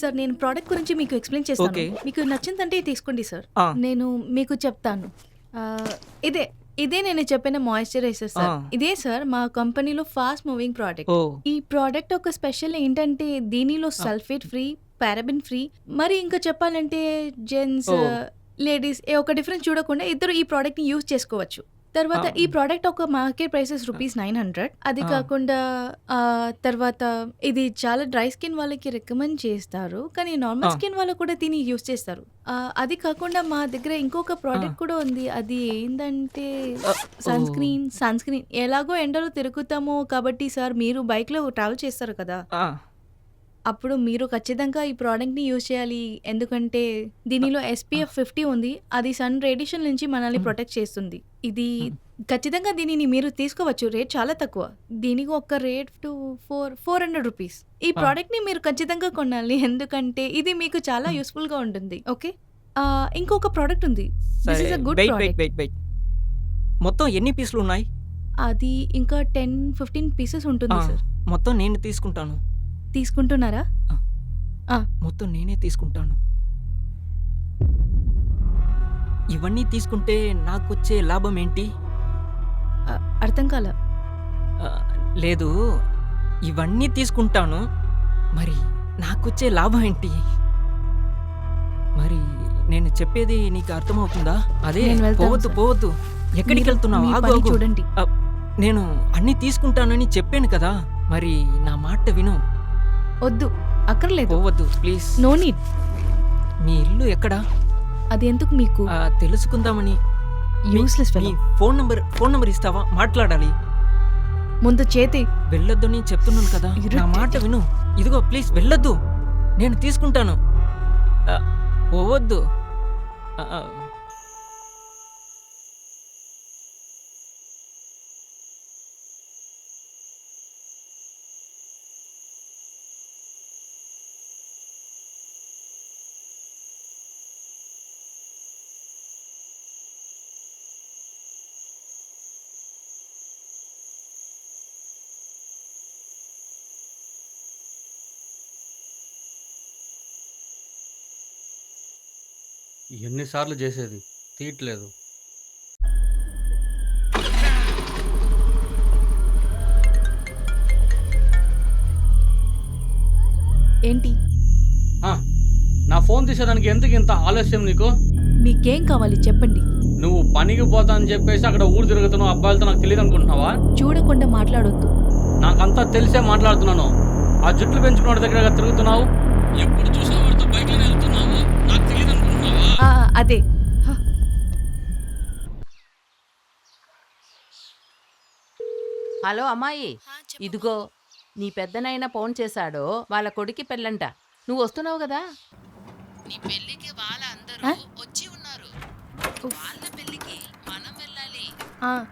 Sir నేను product గురించి మీకు ఎక్స్ప్లెయిన్ చేస్తాను. Okay. మీకు నచ్చిందంటే ఇది తీసుకోండి సార్. ఆ. నేను మీకు చెప్తాను. ఆ, ఇదే ఇదే నేను చెప్పిన మాయిశ్చరైజర్ సార్. ఆ. ఇదే సార్ మా కంపెనీలో ఫాస్ట్ మూవింగ్ ప్రోడక్ట్ ఓ. ఈ ప్రోడక్ట్ ఒక స్పెషల్ ఏంటంటే దీనిలో సల్ఫేట్ ఫ్రీ పారాబిన్ ఫ్రీ మరి ఇంకా చెప్పాలంటే జెంట్స్ ఓ. లేడీస్ ఏ ఒక డిఫరెన్స్ చూడకుండా ఇద్దరు ఈ ప్రోడక్ట్ని యూజ్ చేసుకోవచ్చు. తర్వాత. ఈ ప్రోడక్ట్ ఒక market prices rupees nine hundred అది. కాకుండా తర్వాత ఇది చాలా డ్రై స్కిన్ వాళ్ళకి రికమెండ్ చేస్తారు. కానీ నార్మల్. స్కిన్ వాళ్ళు కూడా దీన్ని యూజ్ చేస్తారు. అది కాకుండా మా దగ్గర ఇంకొక ప్రోడక్ట్ కూడా ఉంది. అది ఏంటంటే సన్. స్క్రీన్ సన్ స్క్రీన్ ఎలాగో ఎండలో తిరుగుతామో కాబట్టి సార్ మీరు బైక్లో ట్రావెల్ చేస్తారు కదా. అప్పుడు మీరు ఖచ్చితంగా ఈ ప్రోడక్ట్ని యూజ్ చేయాలి. ఎందుకంటే దీనిలో ఎస్పీఎఫ్ ఫిఫ్టీ ఉంది. అది సన్ రేడియేషన్ నుంచి మనల్ని ప్రొటెక్ట్ చేస్తుంది. ఇది ఖచ్చితంగా దీనిని మీరు తీసుకోవచ్చు. రేట్ చాలా తక్కువ. దీనికి ఒక rate to four four hundred rupees. ఈ ఆ. ప్రోడక్ట్ని మీరు ఖచ్చితంగా కొనాలి. ఎందుకంటే ఇది మీకు చాలా యూస్ఫుల్గా ఉంటుంది. ఓకే? ఇంకొక ప్రోడక్ట్ ఉంది. దిస్ సరే is a good weight weight product weight weight. మొత్తం ఎన్ని పీసులు ఉన్నాయి? అది ఇంకా టెన్ ఫిఫ్టీన్ పీసెస్ ఉంటుంది సార్. మొత్తం నేను తీసుకుంటాను. తీసుకుంటున్నారా? మొత్తం నేనే తీసుకుంటాను. ఇవన్నీ తీసుకుంటే నాకు వచ్చే లాభం ఏంటి? అర్థం కాల. లేదు. ఇవన్నీ తీసుకుంటాను. మరి నాకొచ్చే లాభం ఏంటి? మరి నేను చెప్పేది నీకు అర్థమవుతుందా? అదే పోవద్దు. పోవద్దు. ఎక్కడికి వెళ్తున్నావు. చూడండి. నేను అన్ని తీసుకుంటానని చెప్పాను కదా. మరి నా మాట విను. వద్దు అక్కర్లేదు. పోవద్దు ప్లీజ్ నో నీడ్ మీ ఇల్లు ఎక్కడా? అది ఎందుకు మీకు? ఆ, తెలుసుకుందామని. మీ- యూస్లెస్ మీ ఫోన్ నంబర్ ఫోన్ నంబర్ ఇస్తావా? మాట్లాడాలి. ముందు చేతి. వెళ్ళొద్దు అని చెప్తున్నాను కదా. నా Irritating. మాట విను. ఇదిగో ప్లీజ్ వెళ్ళొద్దు. నేను తీసుకుంటాను. ఆ, పోవద్దు. ఆ, ఆ. ఎన్నిసార్లు చేసేది? తీయట్లేదు. ఏంటి? ఆ, నా ఫోన్ తీసేదానికి ఎందుకు ఇంత ఆలస్యం నీకు? మీకేం కావాలి చెప్పండి. నువ్వు పనికి పోతా అని చెప్పేసి అక్కడ ఊరు తిరుగుతున్నావు అబ్బాయిలతో నాకు తెలియదు అనుకుంటున్నావా? చూడకుండా మాట్లాడొద్దు. నాకంతా తెలిసే మాట్లాడుతున్నాను. ఆ జుట్లు పెంచుకున్న దగ్గర తిరుగుతున్నావు? ఎప్పుడు చూసినా వాడితో బైక్లో వెళ్తున్నావు? అదే. హ, హలో అమ్మాయి. ఇదిగో నీ పెద్దనైనా ఫోన్ చేశాడో వాళ్ళ కొడుకి పెళ్ళంట. నువ్వు వస్తున్నావు కదా? నీ పెళ్ళికి వాళ్ళ అందరూ? వచ్చి ఉన్నారు. వాళ్ళ పెళ్ళికి మనం వెళ్ళాలి. ఆ,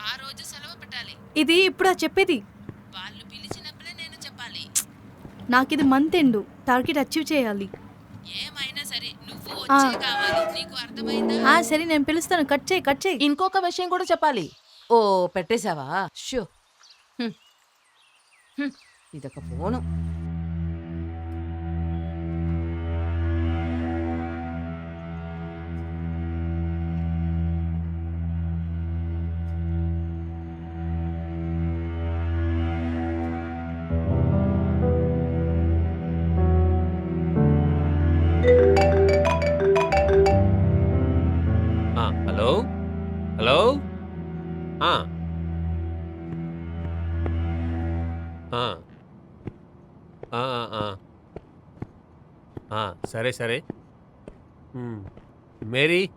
ఆ రోజు సెలవు పెట్టాలి. ఇది ఇప్పుడు చెప్పేది? వాళ్ళు పిలిచినప్పుడే నేను చెప్పాలి. నాకు ఇది మంత్ ఎండ్. టార్గెట్ అచీవ్ చేయాలి. ఆ. సరే నేను పిలుస్తాను. కట్ చేయి కట్ చేయి. ఇంకొక విషయం కూడా చెప్పాలి. ఓ పెట్టేశావా? షో. ఇదొక ఫోను. సరే సరే. మేరీ?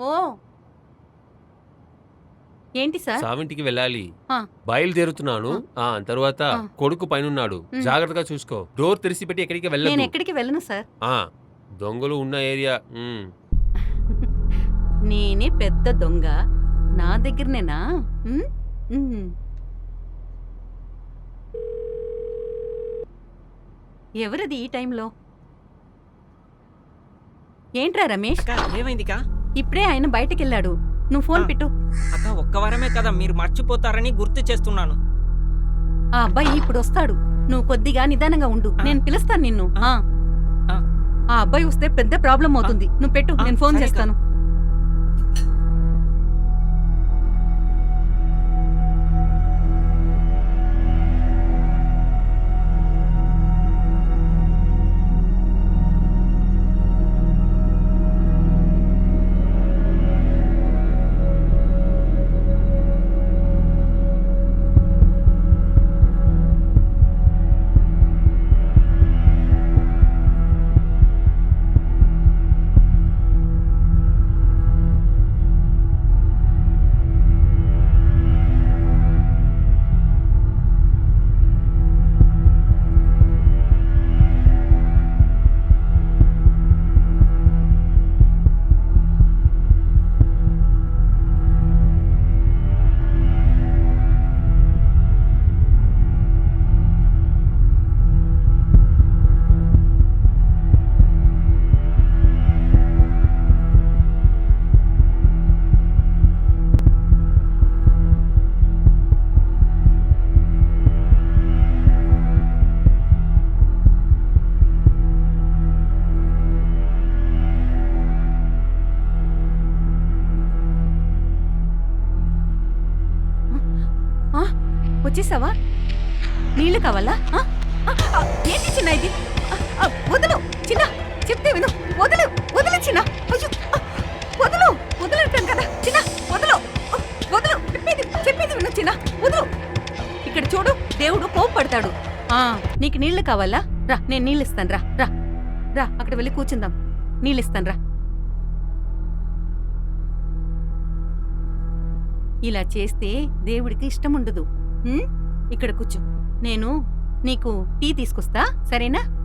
ఓ. ఏంటి సార్? సావింటికి వెళ్ళాలి. ఆ. బయలుదేరుతున్నాను. ఆ. తర్వాత ఆ. కొడుకు పైనున్నాడు. జాగ్రత్తగా చూసుకో. డోర్ తెరిచి పెట్టి ఎక్కడికి నేను వెళ్ళదు ఎక్కడికి వెళ్ళను సార్. దొంగలు ఉన్న ఏరియా. నేనే పెద్ద దొంగ. నా దగ్గరనేనా. ఎవరది ఈ టైంలో? ఏంట్రా రమేష్? ఏమైందికా ఇప్పుడే ఆయన బయటికి వెళ్ళాడు నువ్వు ఫోన్. పెట్టు. అక్క ఒక్క వారమే కదా మీరు మర్చిపోతారని గుర్తు చేస్తున్నాను. ఆ అబ్బాయి ఇప్పుడు వస్తాడు. నువ్వు కొద్దిగా నిదానంగా ఉండు. నేను పిలుస్తాను నిన్ను. ఆ. అబ్బాయి వస్తే పెద్ద ప్రాబ్లం అవుతుంది. నువ్వు పెట్టు నేను ఫోన్ చేస్తాను. వచ్చేసావా? నీళ్ళు కావాలా? ఏంటి చిన్న ఇది? వదులు చిన్న చెప్తే విను. వదులు వదులు చిన్న. అయ్యో వదులు వదులుతాం కదా. చిన్న వదులు ఆ, వదులు. చెప్పేది చెప్పేది విను చిన్న. వదులు. ఇక్కడ చూడు దేవుడు కోపపడతాడు ఆ నీకు నీళ్ళు కావాలా? రా నేను నీళ్ళు ఇస్తాను రా రా. రా అక్కడ వెళ్ళి కూర్చుందాం. నీళ్ళు ఇస్తాను రా. ఇలా చేస్తే దేవుడికి ఇష్టం ఉండదు. ఇక్కడ కూర్చో. నేను నీకు టీ తీసుకొస్తా సరేనా?